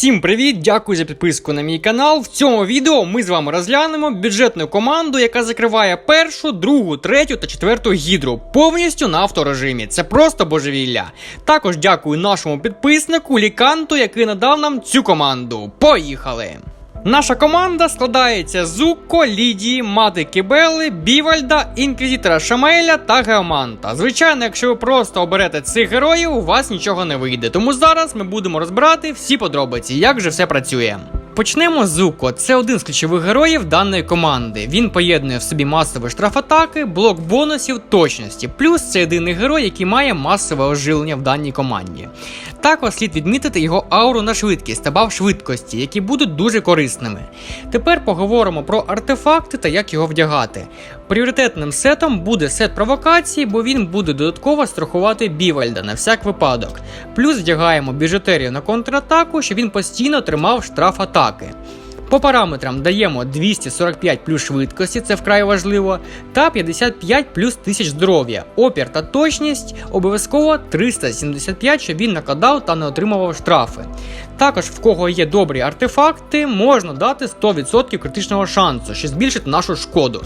Всім привіт! Дякую за підписку на мій канал. В цьому відео ми з вами розглянемо бюджетну команду, яка закриває першу, другу, третю та четверту гідру повністю на авторежимі. Це просто божевілля. Також дякую нашому підписнику Ліканту, який надав нам цю команду. Поїхали! Наша команда складається з Зукко, Лідії, Мати Кібели, Бівальда, Інквізитора Шамеля та Геоманта. Звичайно, якщо ви просто оберете цих героїв, у вас нічого не вийде. Тому зараз ми будемо розбирати всі подробиці, як же все працює. Почнемо з Зуко. Це один з ключових героїв даної команди. Він поєднує в собі масовий штраф атаки, блок бонусів, точності. Плюс це єдиний герой, який має масове оживлення в даній команді. Також слід відмітити його ауру на швидкість та бав швидкості, які будуть дуже корисними. Тепер поговоримо про артефакти та як його вдягати. Пріоритетним сетом буде сет провокації, бо він буде додатково страхувати Бівальда на всяк випадок. Плюс вдягаємо біжутерію на контратаку, щоб він постійно тримав штраф атаки. По параметрам даємо 245 плюс швидкості, це вкрай важливо, та 55 плюс тисяч здоров'я. Опір та точність обов'язково 375, щоб він накладав та не отримував штрафи. Також, в кого є добрі артефакти, можна дати 100% критичного шансу, що збільшить нашу шкоду.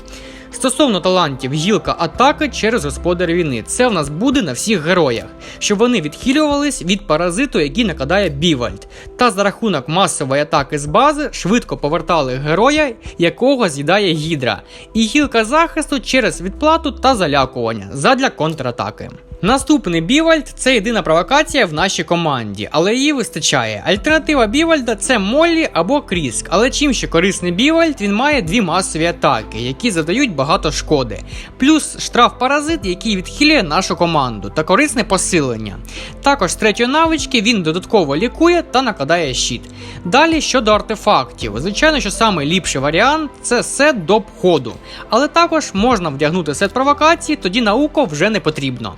Стосовно талантів, гілка атаки через господар війни. Це в нас буде на всіх героях, щоб вони відхилювались від паразиту, який накладає Бівальд, та за рахунок масової атаки з бази швидко повертали героя, якого з'їдає гідра, і гілка захисту через відплату та залякування задля контратаки. Наступний Бівальд це єдина провокація в нашій команді, але її вистачає. Альтернатива Бівальда це Моллі або Кріск. Але чим ще корисний Бівальд, він має дві масові атаки, які задають багато шкоди. Плюс штраф паразит, який відхилює нашу команду, та корисне посилення. Також з третьої навички він додатково лікує та накладає щит. Далі щодо артефактів, звичайно, що самий ліпший варіант це сет до обходу, але також можна вдягнути сет провокації, тоді науко вже не потрібно.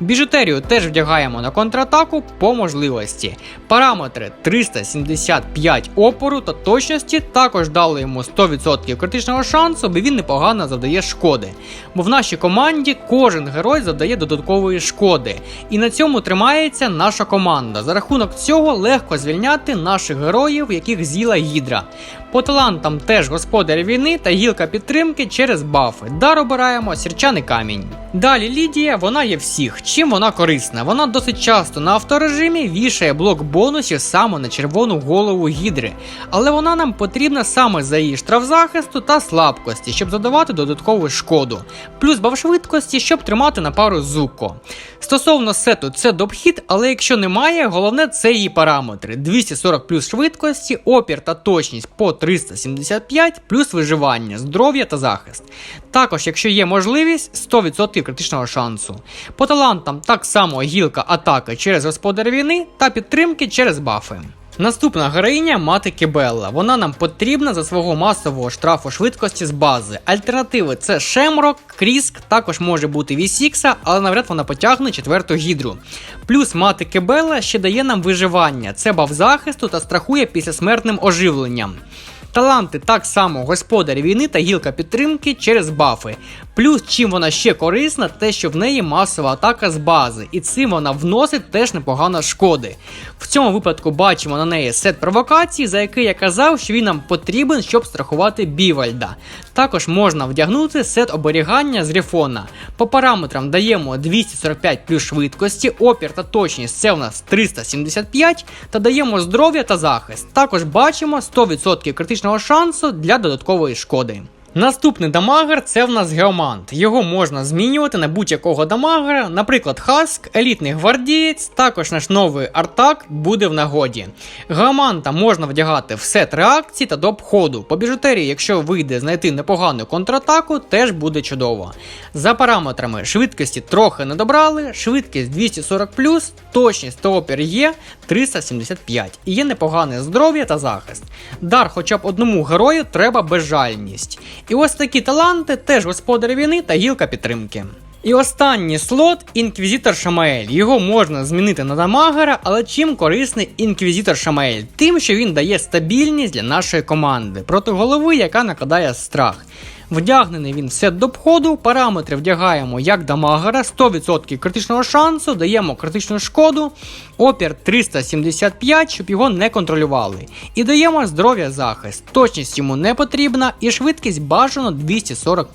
Біжутерію теж вдягаємо на контратаку по можливості. Параметри 375 опору та точності також дали йому 100% критичного шансу, бо він непогано завдає шкоди. Бо в нашій команді кожен герой завдає додаткової шкоди. І на цьому тримається наша команда. За рахунок цього легко звільняти наших героїв, яких з'їла гідра. По талантам теж господар війни та гілка підтримки через бафи. Дар обираємо сірчаний камінь. Далі Лідія, вона є всіх. Чим вона корисна? Вона досить часто на авторежимі вішає блок бонусів саме на червону голову гідри, але вона нам потрібна саме за її штрафзахисту та слабкості, щоб задавати додаткову шкоду. Плюс бав швидкості, щоб тримати на пару зуко. Стосовно сету, це добхід, але якщо немає, головне це її параметри: 240 плюс швидкості, опір та точність по 375, плюс виживання, здоров'я та захист. Також, якщо є можливість, 100% критичного шансу. По талантам так само гілка атаки через господар війни та підтримки через бафи. Наступна героїня мати Кібелла. Вона нам потрібна за свого масового штрафу швидкості з бази. Альтернативи це Шемрок, Кріск, також може бути Вісікса, але навряд вона потягне четверту гідру. Плюс мати Кібелла ще дає нам виживання, це бав захисту та страхує післясмертним оживленням. Таланти так само господар війни та гілка підтримки через бафи. Плюс, чим вона ще корисна, те, що в неї масова атака з бази, і цим вона вносить теж непогано шкоди. В цьому випадку бачимо на неї сет провокацій, за який я казав, що він нам потрібен, щоб страхувати Бівальда. Також можна вдягнути сет оберігання з рефона. По параметрам даємо 245 плюс швидкості, опір та точність це у нас 375, та даємо здоров'я та захист. Також бачимо 100% критичного шансу для додаткової шкоди. Наступний дамагер це в нас геомант. Його можна змінювати на будь-якого дамагера, наприклад, Хаск, елітний гвардієць, також наш новий артак буде в нагоді. Геоманта можна вдягати в сет реакцій та до обходу. По біжутерії, якщо вийде знайти непогану контратаку, теж буде чудово. За параметрами швидкості трохи не добрали, швидкість 240, точність та опір є 375 і є непогане здоров'я та захист. Дар хоча б одному герою треба безжальність. І ось такі таланти теж господар війни та гілка підтримки. І останній слот інквізитор Шамаель. Його можна змінити на дамагера, але чим корисний інквізитор Шамаель? Тим, що він дає стабільність для нашої команди проти голови, яка накладає страх. Вдягнений він все до обходу, параметри вдягаємо як дамагера, 100% критичного шансу, даємо критичну шкоду. Опір 375, щоб його не контролювали. І даємо здоров'я захист. Точність йому не потрібна і швидкість бажано 240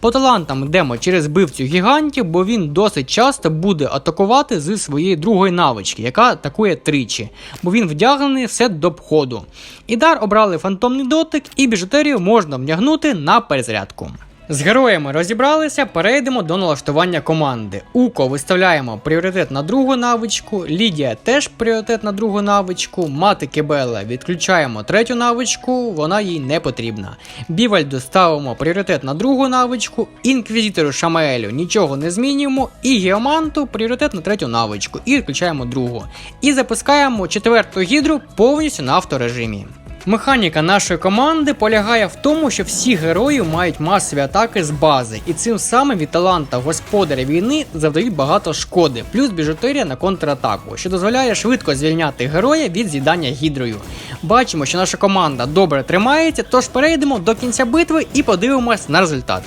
По талантам йдемо через бивцю гігантів, бо він досить часто буде атакувати зі своєї другої навички, яка атакує тричі, бо він вдягнений все до обходу. І дар обрали фантомний дотик, і біжутерію можна вдягнути на перезарядку. З героями розібралися, перейдемо до налаштування команди. Уко виставляємо пріоритет на другу навичку, Лідія теж пріоритет на другу навичку, мати Кебела відключаємо третю навичку, вона їй не потрібна. Бівальду ставимо пріоритет на другу навичку, інквізитору Шамаелю нічого не змінюємо, і Геоманту пріоритет на третю навичку, і відключаємо другу. І запускаємо четверту гідру повністю на авторежимі. Механіка нашої команди полягає в тому, що всі герої мають масові атаки з бази, і цим самим від таланта господаря війни завдають багато шкоди, плюс біжутерія на контратаку, що дозволяє швидко звільняти героя від з'їдання гідрою. Бачимо, що наша команда добре тримається, тож перейдемо до кінця битви і подивимось на результат.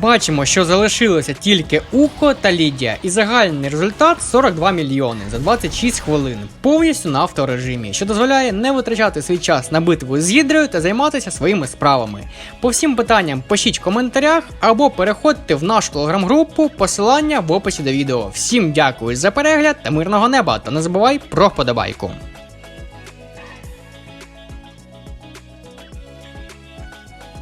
Бачимо, що залишилося тільки Уко та Лідія, і загальний результат 42 мільйони за 26 хвилин, повністю на авторежимі, що дозволяє не витрачати свій час на битву з гідрою та займатися своїми справами. По всім питанням пишіть в коментарях або переходьте в нашу телеграм-групу, посилання в описі до відео. Всім дякую за перегляд та мирного неба, та не забувай про вподобайку.